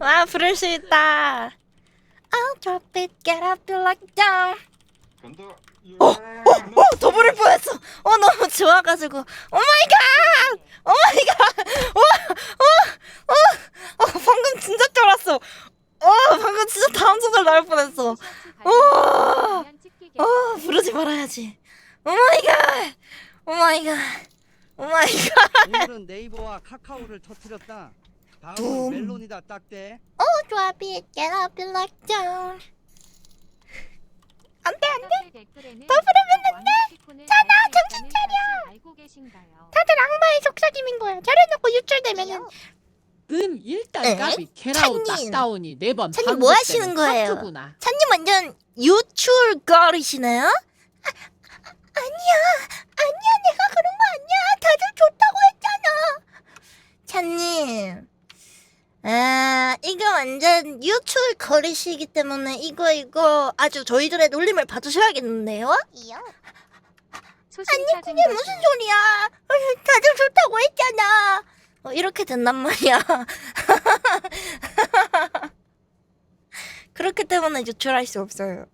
와 부를 수 있다. I'll drop it, get up, you like down. 간다. 어, 어, 어, 더 부를 뻔했어. 어, 너무 좋아가지고. 오 마이 갓! 오 마이 갓! 어, 어, 어, 어, 방금 진짜 쫄았어. 어, 방금 진짜 다음 소절 나올 뻔했어. 어, 어, 부르지 말아야지. 오 마이 갓! 오 마이 갓! 오 마이 갓! 오늘은 네이버와 카카오를 터뜨렸다. 다음은 둠. 멜론이다 딱대. Oh, drop it, get up, you like down. 안 돼, 안 돼. 더 부르면 돼. 자나 정신 차려. 다들 악마의 속삭임인 거야. 잘해놓고 유출되면은. 은 일단 에? 까비 캐라우 찬님. 딱다운이 네번 찬님 뭐 하시는 거예요? 하트구나. 찬님 완전 유출 걸이시네요? 아, 아, 아니야, 아니야, 내가 그런 거 아니야. 다들 좋다고 했잖아. 찬님, 아, 이거 완전 유출 거리시기 때문에 이거 이거 아주 저희들의 놀림을 받으셔야겠는데요? 아니 그게 무슨 소리야? 어, 다들 좋다고 했잖아. 어, 이렇게 된단 말이야. 그렇기 때문에 유출할 수 없어요.